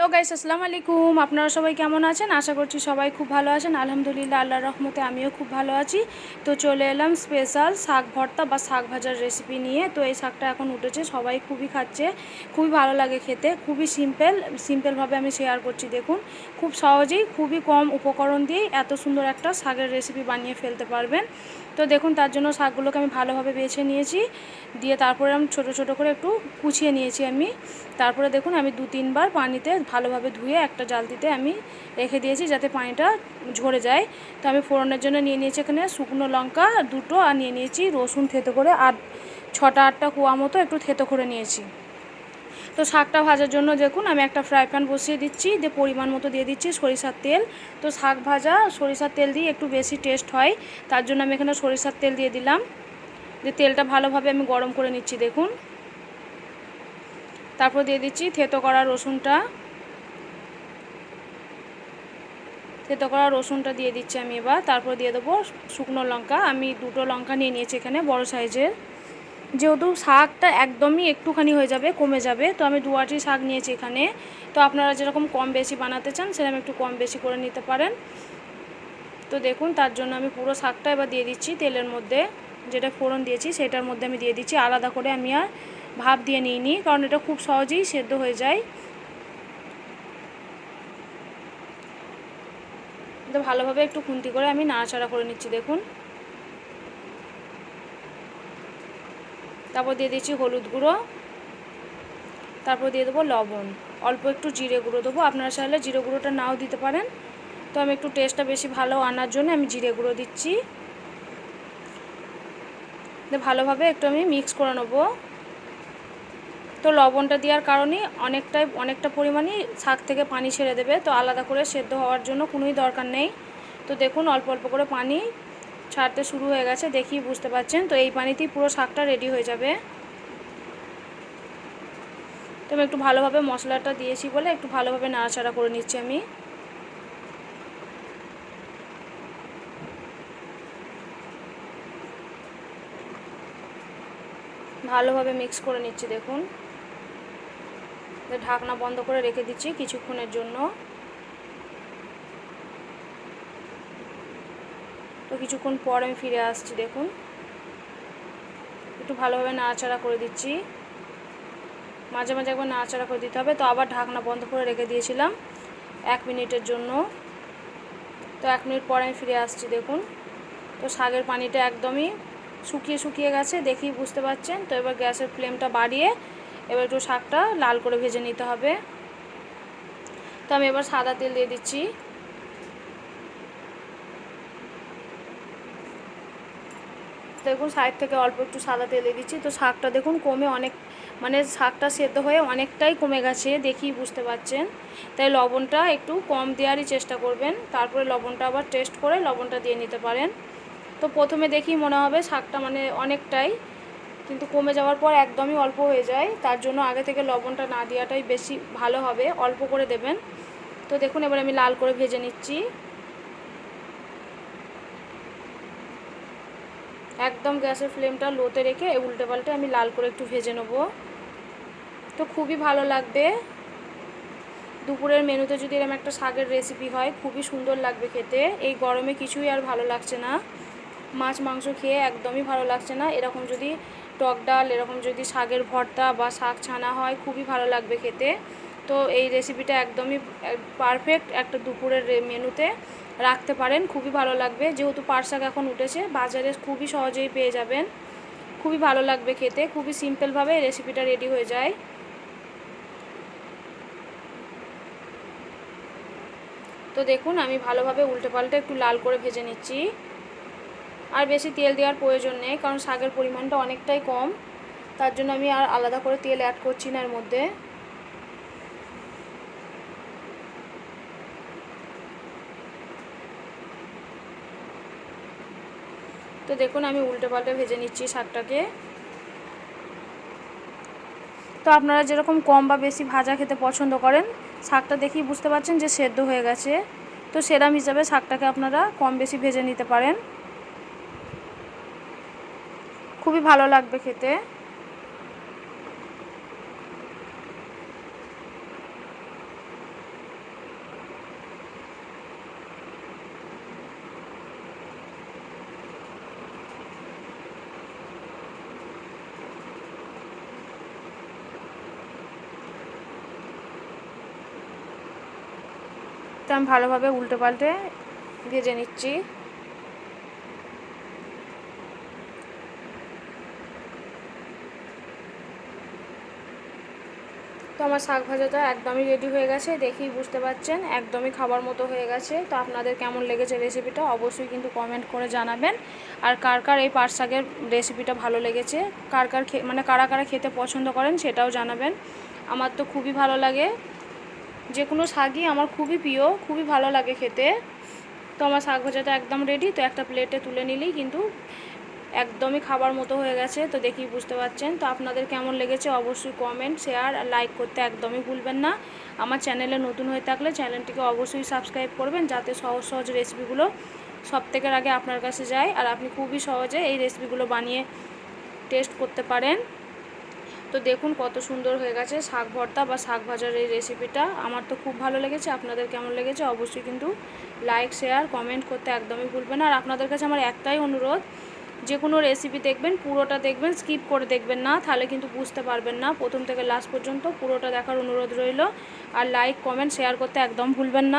Hello guys আসসালামু আলাইকুম। আপনারা সবাই কেমন আছেন? আশা করছি সবাই খুব ভালো আছেন। আলহামদুলিল্লাহ, আল্লাহর রহমতে আমিও খুব ভালো আছি। তো চলে এলাম স্পেশাল শাক ভর্তা বা শাক ভাজার রেসিপি নিয়ে। তো এই শাকটা এখন উঠেছে, সবাই খুবই খাচ্ছে। খুবই ভালো লাগে খেতে, খুবই সিম্পল সিম্পলভাবে আমি শেয়ার করছি, দেখুন। খুব সহজেই, খুবই কম উপকরণ দিয়েই এত সুন্দর একটা শাকের রেসিপি বানিয়ে ফেলতে পারবেন। তো দেখুন, তার জন্য শাকগুলোকে আমি ভালোভাবে বেছে নিয়েছি। দিয়ে তারপরে আমি ছোটো ছোটো করে একটু কুচিয়ে নিয়েছি আমি। তারপরে দেখুন, আমি দু, তিনবার পানিতে ভালোভাবে ধুয়ে একটা জালতিতে আমি রেখে দিয়েছি যাতে পানিটা ঝরে যায়। তো আমি ফোড়নের জন্য নিয়ে নিয়েছি এখানে শুকনো লঙ্কা দুটো আর নিয়ে নিয়েছি রসুন থেতো করে। আর ছটা, আটটা কুয়া মতো একটু থেতো করে নিয়েছি। তো শাকটা ভাজার জন্য দেখুন, আমি একটা ফ্রাই প্যান বসিয়ে দিচ্ছি দিয়ে পরিমাণ মতো দিয়ে দিচ্ছি সরিষার তেল। তো শাক ভাজা, সরিষার তেল দিয়ে একটু বেশি টেস্ট হয়, তার জন্য আমি এখানে সরিষার তেল দিয়ে দিলাম। যে তেলটা ভালোভাবে আমি গরম করে নিচ্ছি, দেখুন। তারপর দিয়ে দিচ্ছি থেতো করা রসুনটা। থেতো করা রসুনটা দিয়ে দিচ্ছি আমি এবার। তারপর দিয়ে দেবো শুকনো লঙ্কা। আমি দুটো লঙ্কা নিয়ে নিয়েছি এখানে, বড় সাইজের। যেহেতু শাকটা একদমই একটুখানি হয়ে যাবে, কমে যাবে, তো আমি দু আটি শাক নিয়েছি এখানে। তো আপনারা যেরকম কম বেশি বানাতে চান, সেরকম একটু কম বেশি করে নিতে পারেন। তো দেখুন, তার জন্য আমি পুরো শাকটা এবার দিয়ে দিচ্ছি তেলের মধ্যে। যেটা ফোড়ন দিয়েছি, সেটার মধ্যে আমি দিয়ে দিচ্ছি। আলাদা করে আমি আর ভাপ দিয়ে নিইনি, কারণ এটা খুব সহজেই সেদ্ধ হয়ে যায়। তো ভালোভাবে একটু খুন্তি করে আমি নাড়াচাড়া করে নিচ্ছি, দেখুন। তারপর দিয়ে দিচ্ছি হলুদ গুঁড়ো। তারপর দিয়ে দেবো লবণ। অল্প একটু জিরে গুঁড়ো দেবো। আপনারা চাইলে জিরে গুঁড়োটা নাও দিতে পারেন। তো আমি একটু টেস্টটা বেশি ভালো আনার জন্য আমি জিরে গুঁড়ো দিচ্ছি। ভালোভাবে একটু আমি মিক্স করে নেব। তো লবণটা দেওয়ার কারণে অনেকটাই, অনেকটা পরিমাণই শাক থেকে পানি ছেড়ে দেবে। তো আলাদা করে সেদ্ধ হওয়ার জন্য কোনোই দরকার নেই। তো দেখুন, অল্প অল্প করে পানি ছাড়তে শুরু হয়ে গেছে দেখি বুঝতে পারছেন। তো এই পানিতেই পুরো শাকটা রেডি হয়ে যাবে। তো আমি একটু ভালোভাবে মশলাটা দিয়েছি বলে একটু ভালোভাবে নাড়াচাড়া করে নিচ্ছি আমি। ভালোভাবে মিক্স করে নিচ্ছি, দেখুন। ঢাকনা বন্ধ করে রেখে দিচ্ছি কিছুক্ষণের জন্য। তো কিছুক্ষণ পর আমি ফিরে আসছি, দেখুন। একটু ভালোভাবে নাড়াচাড়া করে দিচ্ছি। মাঝে মাঝে একবার নাড়াচাড়া করে দিতে হবে। তো আবার ঢাকনা বন্ধ করে রেখে দিয়েছিলাম এক মিনিটের জন্য। তো এক মিনিট পর আমি ফিরে আসছি, দেখুন। তো শাকের পানিটা একদমই শুকিয়ে শুকিয়ে গেছে দেখি বুঝতে পারছেন। তো এবার গ্যাসের ফ্লেমটা বাড়িয়ে এবার একটু শাকটা লাল করে ভেজে নিতে হবে। তো আমি এবার সাদা তেল দিয়ে দিচ্ছি। দেখুন, সাইড থেকে অল্প একটু সাদা তেল দিয়ে দিচ্ছি। তো শাকটা দেখুন কমে অনেক মানে শাকটা সেদ্ধ হয়ে অনেকটাই কমে গেছে দেখি বুঝতে পারছেন তাই লবণটা একটু কম দেওয়ারই চেষ্টা করবেন। তারপরে লবণটা আবার টেস্ট করে লবণটা দিয়ে নিতে পারেন। তো প্রথমে দেখি মনে হবে শাকটা মানে অনেকটাই, কিন্তু কমে যাওয়ার পর একদমই অল্প হয়ে যায়। তার জন্য আগে থেকে লবণটা না দেওয়াটাই বেশি ভালো হবে। অল্প করে দেবেন। তো দেখুন, এবার আমি লাল করে ভেজে নিচ্ছি। একদম গ্যাসের ফ্লেমটা লোতে রেখে উল্টে পাল্টে আমি লাল করে একটু ভেজে নেব। তো খুবই ভালো লাগবে। দুপুরের মেনুতে যদি এরকম একটা শাকের রেসিপি হয়, খুবই সুন্দর লাগবে খেতে। এই গরমে কিছুই আর ভালো লাগছে না। মাছ, মাংস খেয়ে একদমই ভালো লাগছে না। এরকম যদি টক ডাল, এরকম যদি শাকের ভর্তা বা শাক ছানা হয়, খুবই ভালো লাগবে খেতে। তো এই রেসিপিটা একদমই পারফেক্ট একটা দুপুরের মেনুতে রাখতে পারেন, খুবই ভালো লাগবে। যেহেতু পাট শাক এখন উঠেছে, বাজারে খুবই সহজেই পেয়ে যাবেন। খুবই ভালো লাগবে খেতে, খুবই সিম্পলভাবে এই রেসিপিটা রেডি হয়ে যায়। তো দেখুন, আমি ভালোভাবে উল্টে পাল্টে একটু লাল করে ভেজে নিচ্ছি। আর বেশি তেল দেওয়ার প্রয়োজন নেই, কারণ শাকের পরিমাণটা অনেকটাই কম। তার জন্য আমি আর আলাদা করে তেল অ্যাড করছি না এর মধ্যে। তো দেখুন, আমি উল্টে পাল্টে ভেজে নিচ্ছি শাকটাকে। তো আপনারা যেরকম কম বা বেশি ভাজা খেতে পছন্দ করেন, শাকটা দেখেই বুঝতে পারছেন যে সেদ্ধ হয়ে গেছে। তো সেরাম হিসাবে শাকটাকে আপনারা কম বেশি ভেজে নিতে পারেন। খুবই ভালো লাগবে খেতে। তো আমি ভালোভাবে উল্টে পাল্টে ভেজে নিচ্ছি। তো আমার শাক ভাজাটা একদমই রেডি হয়ে গেছে, দেখেই বুঝতে পারছেন, একদমই খাবার মতো হয়ে গেছে। তো আপনাদের কেমন লেগেছে রেসিপিটা অবশ্যই কিন্তু কমেন্ট করে জানাবেন। আর কার কার এই পাট শাকের রেসিপিটা ভালো লেগেছে, কার কার মানে কারা কারা খেতে পছন্দ করেন সেটাও জানাবেন। আমার তো খুবই ভালো লাগে। যে কোনো শাকই আমার খুবই প্রিয়, খুবই ভালো লাগে খেতে। তো আমার শাক ভাজাটা একদম রেডি তো একটা প্লেটে তুলে নিলেই কিন্তু একদমই খাবার মতো হয়ে গেছে, তো দেখি বুঝতে পারছেন। তো আপনাদের কেমন লেগেছে অবশ্যই কমেন্ট শেয়ার আর লাইক করতে একদমই ভুলবেন না। আমার চ্যানেলে নতুন হয়ে থাকলে চ্যানেলটিকে অবশ্যই সাবস্ক্রাইব করবেন, যাতে সহজ সহজ রেসিপিগুলো সব থেকে আগে আপনার কাছে যায়। আর আপনি খুবই সহজে এই রেসিপিগুলো বানিয়ে টেস্ট করতে পারেন। তো দেখুন কত সুন্দর হয়ে গেছে শাক ভর্তা বা শাক ভাজার এই রেসিপিটা আমার তো খুব ভালো লেগেছে, আপনাদের কেমন লেগেছে অবশ্যই কিন্তু লাইক শেয়ার কমেন্ট করতে একদমই ভুলবেন আর আপনাদের কাছে আমার একটাই অনুরোধ, যে কোনো রেসিপি দেখবেন, পুরোটা দেখবেন স্কিপ করে দেখবেন না, তাহলে কিন্তু বুঝতে পারবেন না। প্রথম থেকে লাস্ট পর্যন্ত পুরোটা দেখার অনুরোধ রইল। আর লাইক কমেন্ট শেয়ার করতে একদম ভুলবেন না।